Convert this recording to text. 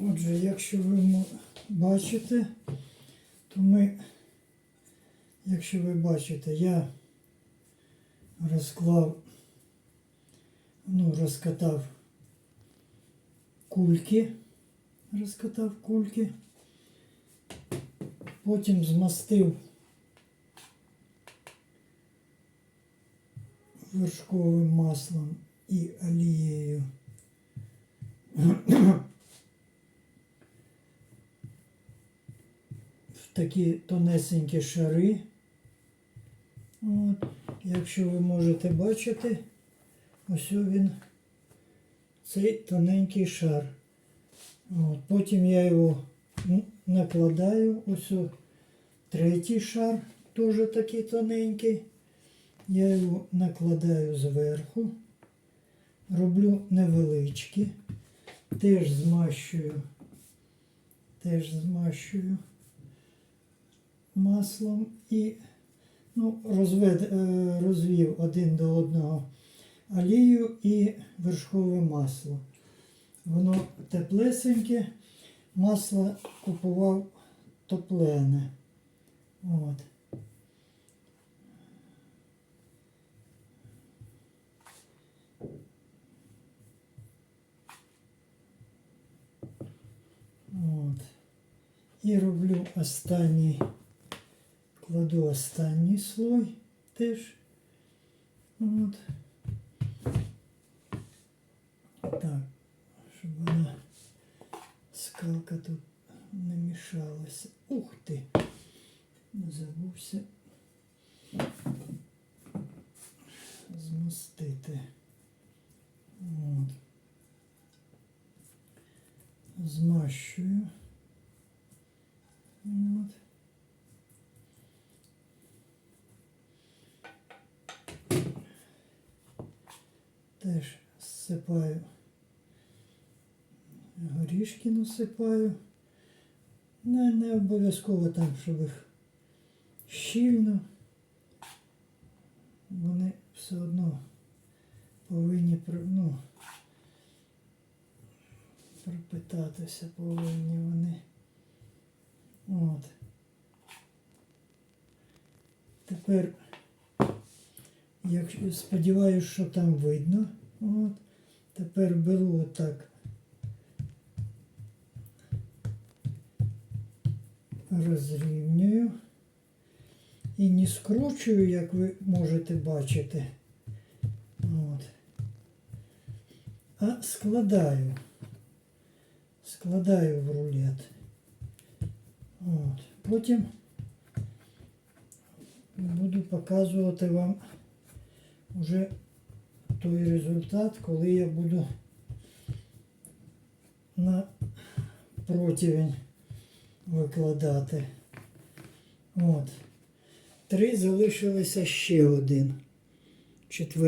Отже, якщо ви бачите, то ми, якщо ви бачите, я розклав, ну, розкатав кульки, розкатав кульки, потім змастив вершковим маслом і олією. Такі тонесенькі шари. От. Якщо ви можете бачити, ось він, цей тоненький шар. От. Потім я його накладаю, ось третій шар, теж такий тоненький. Я його накладаю зверху, роблю невеличкі, теж змащую, теж змащую маслом і ну, розвед, е, розвів один до одного олію і вершкове масло. Воно теплесеньке, масло купував топлене. От. От. І роблю останній кладу останній слой теж. От. Так, щоб вона скалка тут не мішалася. Ух ти! Не забувся змастити. От. Змащую. От. Теж всипаю горішки насипаю. Не, не обов'язково там, щоб їх щільно. Вони все одно повинні ну, пропитатися повинні вони. От. Тепер Якщо сподіваюся, що там видно. От. Тепер беру отак. Розрівнюю. І не скручую, як ви можете бачити. От. А складаю. Складаю в рулет. От. Потім буду показувати вам вже той результат, коли я буду на противень викладати. От. Три залишилися ще один. Четвертий.